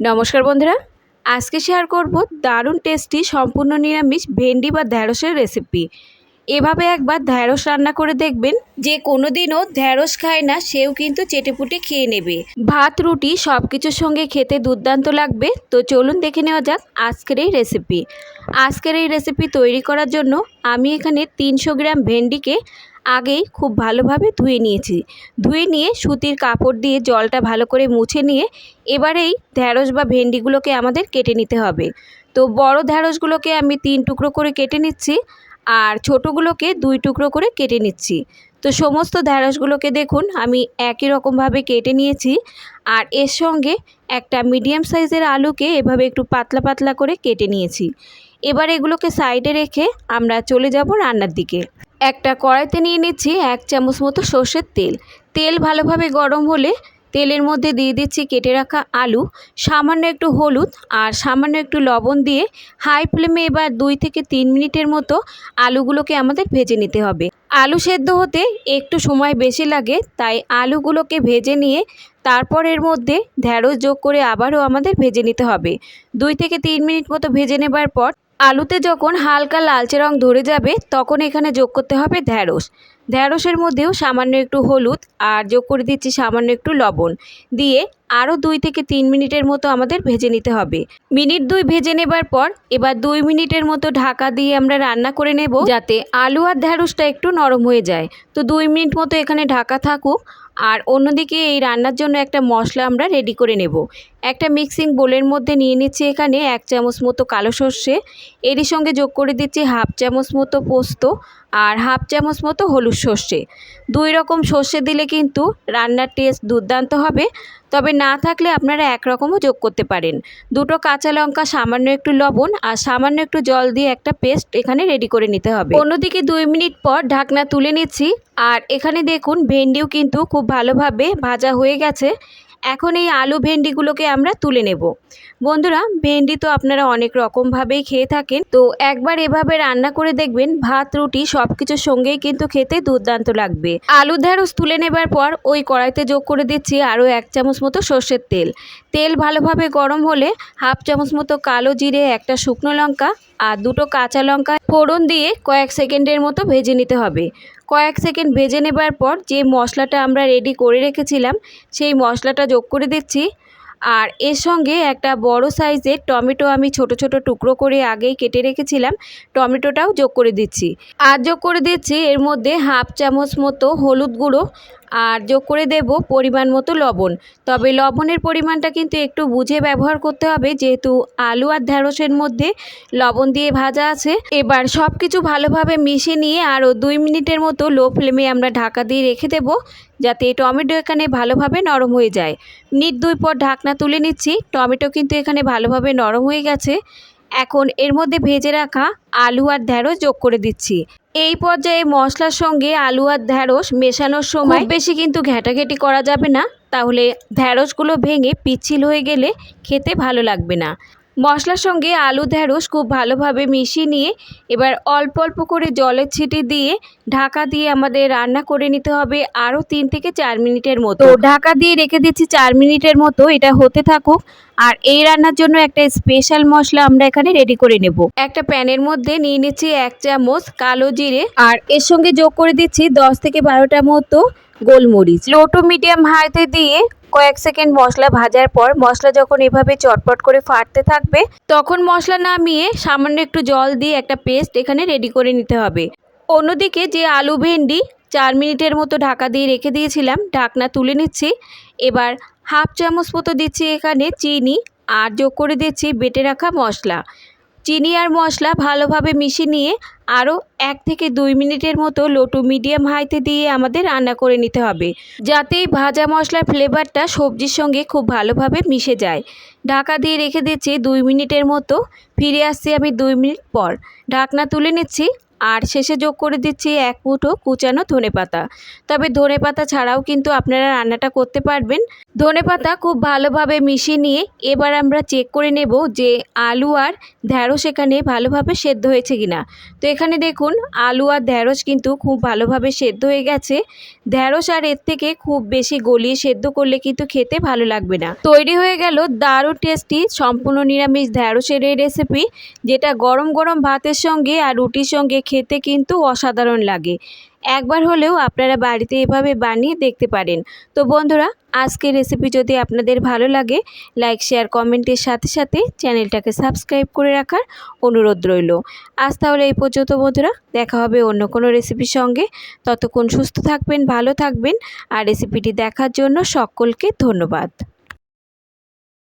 নমস্কার বন্ধুরা। আজকে শেয়ার করব দারুণ টেস্টি সম্পূর্ণ নিরামিষ ভেন্ডি বা ঢ্যাঁড়সের রেসিপি এভাবে একবার ঢ্যাঁড়স রান্না করে দেখবেন, যে কোনো দিনও ঢ্যাঁড়স খায় না, সেও কিন্তু চেটেপুটে খেয়ে নেবে। ভাত, রুটি সব কিছুর সঙ্গে খেতে দুর্দান্ত লাগবে। তো চলুন দেখে নেওয়া যাক আজকের এই রেসিপি আজকের এই রেসিপি তৈরি করার জন্য আমি এখানে তিনশো গ্রাম ভেন্ডিকে আগেই খুব ভালোভাবে ধুয়ে নিয়েছি। ধুয়ে নিয়ে সুতির কাপড় দিয়ে জলটা ভালো করে মুছে নিয়ে এবারেই ঢ্যাঁড়স বা ভেন্ডিগুলোকে আমাদের কেটে নিতে হবে। তো বড় ঢ্যাঁড়সগুলোকে আমি তিন টুকরো করে কেটে নিচ্ছি আর ছোটোগুলোকে দুই টুকরো করে কেটে নিচ্ছি। তো সমস্ত ঢ্যাঁড়সগুলোকে দেখুন, আমি একই রকমভাবে কেটে নিয়েছি আর এর সঙ্গে একটা মিডিয়াম সাইজের আলুকে এভাবে একটু পাতলা পাতলা করে কেটে নিয়েছি। এবার এগুলোকে সাইডে রেখে আমরা চলে যাব রান্নার দিকে। একটা কড়াইতে নিয়ে নিচ্ছি এক চামচ মতো সর্ষের তেল। তেল ভালোভাবে গরম হলে তেলের মধ্যে দিয়ে দিচ্ছি কেটে রাখা আলু, সামান্য একটু হলুদ আর সামান্য একটু লবণ দিয়ে হাই ফ্লেমে এবার দুই থেকে তিন মিনিটের মতো আলুগুলোকে আমাদের ভেজে নিতে হবে। আলু সেদ্ধ হতে একটু সময় বেশি লাগে, তাই আলুগুলোকে ভেজে নিয়ে তারপর এর মধ্যে ঢ্যাঁড়স যোগ করে আবারও আমাদের ভেজে নিতে হবে। দুই থেকে তিন মিনিট মতো ভেজে নেবার পর আলুতে যখন হালকা লালচে রং ধরে যাবে তখন এখানে যোগ করতে হবে ঢ্যাঁড়স ঢ্যাঁড়সের মধ্যেও সামান্য একটু হলুদ আর যোগ করে দিচ্ছি সামান্য একটু লবণ। দিয়ে আরও দুই থেকে তিন মিনিটের মতো আমাদের ভেজে নিতে হবে। মিনিট দুই ভেজে নেবার পর এবার দুই মিনিটের মতো ঢাকা দিয়ে আমরা রান্না করে নেব যাতে আলু আর ঢ্যাঁড়সটা একটু নরম হয়ে যায়। তো দুই মিনিট মতো এখানে ঢাকা থাকুক আর অন্যদিকে এই রান্নার জন্য একটা মশলা আমরা রেডি করে নেব। একটা মিক্সিং বোলের মধ্যে নিয়ে নিচ্ছি এখানে এক চামচ মতো কালো সর্ষে। এরই সঙ্গে যোগ করে দিচ্ছি হাফ চামচ মতো পোস্ত আর হাফ চামচ মতো হলুদ সর্ষে। দুই রকম সর্ষে দিলে কিন্তু রান্নার টেস্ট দুর্দান্ত হবে। তবে না থাকলে আপনারা একরকমও যোগ করতে পারেন। দুটো কাঁচা লঙ্কা, সামান্য একটু লবণ আর সামান্য একটু জল দিয়ে একটা পেস্ট এখানে রেডি করে নিতে হবে। অন্যদিকে দুই মিনিট পর ঢাকনা তুলে নিচ্ছি। আর এখানে দেখুন, ভেন্ডিও কিন্তু খুব ভালোভাবে ভাজা হয়ে গেছে। এখন এই আলু ভেন্ডিগুলোকে আমরা তুলে নেব। বন্ধুরা, ভেন্ডি তো আপনারা অনেক রকমভাবেই খেয়ে থাকেন। তো একবার এভাবে রান্না করে দেখবেন, ভাত, রুটি সব কিছুর সঙ্গেই কিন্তু খেতে দুর্দান্ত লাগবে। আলু ঢ্যাঁড়স তুলে নেবার পর ওই কড়াইতে যোগ করে দিচ্ছি আরও এক চামচ মতো সর্ষের তেল। তেল ভালোভাবে গরম হলে হাফ চামচ মতো কালো জিরে, একটা শুকনো লঙ্কা আর দুটো কাঁচা লঙ্কা ফোড়ন দিয়ে কয়েক সেকেন্ডের মতো ভেজে নিতে হবে। কয়েক সেকেন্ড ভেজে নেবার পর যে মশলাটা আমরা রেডি করে রেখেছিলাম, সেই মশলাটা যোগ করে দিচ্ছি। আর এর সঙ্গে একটা বড় সাইজের টমেটো আমি ছোট ছোট টুকরো করে আগেই কেটে রেখেছিলাম, টমেটোটাও যোগ করে দিচ্ছি। আর যোগ করে দিচ্ছি এর মধ্যে হাফ চামচ মতো হলুদ গুঁড়ো আর যোগ করে দেব পরিমাণ মতো লবণ। তবে লবণের পরিমাণটা কিন্তু একটু বুঝে ব্যবহার করতে হবে, যেহেতু আলু আর ঢ্যাঁড়সের মধ্যে লবণ দিয়ে ভাজা আছে। এবার সব কিছু ভালোভাবে মিশিয়ে নিয়ে আরও দুই মিনিটের মতো লো ফ্লেমে আমরা ঢাকা দিয়ে রেখে দেব, যাতে টমেটো এখানে ভালোভাবে নরম হয়ে যায়। মিনিট দুই পর ঢাকনা তুলে নিচ্ছি, টমেটো কিন্তু এখানে ভালোভাবে নরম হয়ে গেছে। এখন এর মধ্যে ভেজে রাখা আলু আর ঢ্যাঁড়স যোগ করে দিচ্ছি। এই পর্যায়ে মশলার সঙ্গে আলু আর ঢ্যাঁড়স মেশানোর সময় বেশি কিন্তু ঘেঁটাঘেঁটি করা যাবে না। তাহলে ঢ্যাঁড়সগুলো ভেঙে পিচ্ছিল হয়ে গেলে খেতে ভালো লাগবে না। মশলার সঙ্গে আলু ঢ্যাঁড়স খুব ভালোভাবে মিশিয়ে নিয়ে এবার অল্প অল্প করে জলের ছিটি দিয়ে ঢাকা দিয়ে আমাদের রান্না করে নিতে হবে আরও তিন থেকে চার মিনিটের মতো। তো ঢাকা দিয়ে রেখে দিচ্ছি চার মিনিটের মতো এটা হতে থাকুক। আর এই রান্নার জন্য একটা স্পেশাল মশলা আমরা এখানে রেডি করে নেব। একটা প্যানের মধ্যে নিয়ে নিচ্ছি এক চামচ কালো জিরে। আর এর সঙ্গে যোগ করে দিচ্ছি দশ থেকে বারোটা মতো গোলমরিচ। লো টু মিডিয়াম হাইতে দিয়ে কয়েক সেকেন্ড মশলা ভাজার পর মশলা যখন এভাবে চটপট করে ফাটতে থাকবে, তখন মশলা নামিয়ে সামান্য একটু জল দিয়ে একটা পেস্ট এখানে রেডি করে নিতে হবে। অন্যদিকে যে আলু ভেন্ডি চার মিনিটের মতো ঢাকা দিয়ে রেখে দিয়েছিলাম, ঢাকনা তুলে নিচ্ছি। এবার হাফ চামচ মতো দিচ্ছি এখানে চিনি আর যোগ করে দিচ্ছি বেটে রাখা মশলা। চিনি আর মশলা ভালোভাবে মিশিয়ে নিয়ে আরও এক থেকে দুই মিনিটের মতো লো টু মিডিয়াম হাইতে দিয়ে আমাদের রান্না করে নিতে হবে। যাতে ভাজা মশলার ফ্লেভারটা সবজির সঙ্গে খুব ভালোভাবে মিশে যায়। ঢাকা দিয়ে রেখে দিচ্ছি দুই মিনিটের মতো। ফিরে আসছি আমি দুই মিনিট পর। ঢাকনা তুলে নিচ্ছি। আর শেষে যোগ করে দিচ্ছি এক মুঠো কুচানো ধনেপাতা তবে ধনেপাতা ছাড়াও কিন্তু আপনারা রান্নাটা করতে পারবেন। ধনেপাতা খুব ভালোভাবে মিশিয়ে নিয়ে এবার আমরা চেক করে নেব যে আলু আর ঢ্যাঁড়স এখানে ভালোভাবে সেদ্ধ হয়েছে কিনা। তো এখানে দেখুন, আলু আর ঢ্যাঁড়স কিন্তু খুব ভালোভাবে সেদ্ধ হয়ে গেছে। ঢ্যাঁড়স আর এর থেকে খুব বেশি গলিয়ে সেদ্ধ করলে কিন্তু খেতে ভালো লাগবে না। তৈরি হয়ে গেল দারুণ টেস্টি সম্পূর্ণ নিরামিষ ঢ্যাঁড়সের এই রেসিপি যেটা গরম গরম ভাতের সঙ্গে আর রুটির সঙ্গে খেতে কিন্তু অসাধারণ লাগে। একবার হলেও আপনারা বাড়িতে এভাবে বানিয়ে দেখতে পারেন। তো বন্ধুরা, আজকের রেসিপি যদি আপনাদের ভালো লাগে লাইক শেয়ার কমেন্টের সাথে সাথে চ্যানেলটাকে সাবস্ক্রাইব করে রাখার অনুরোধ রইল। আজ তাহলে এই পর্যন্ত বন্ধুরা, দেখা হবে অন্য কোনো রেসিপির সঙ্গে। ততক্ষণ সুস্থ থাকবেন, ভালো থাকবেন। আর রেসিপিটি দেখার জন্য সকলকে ধন্যবাদ।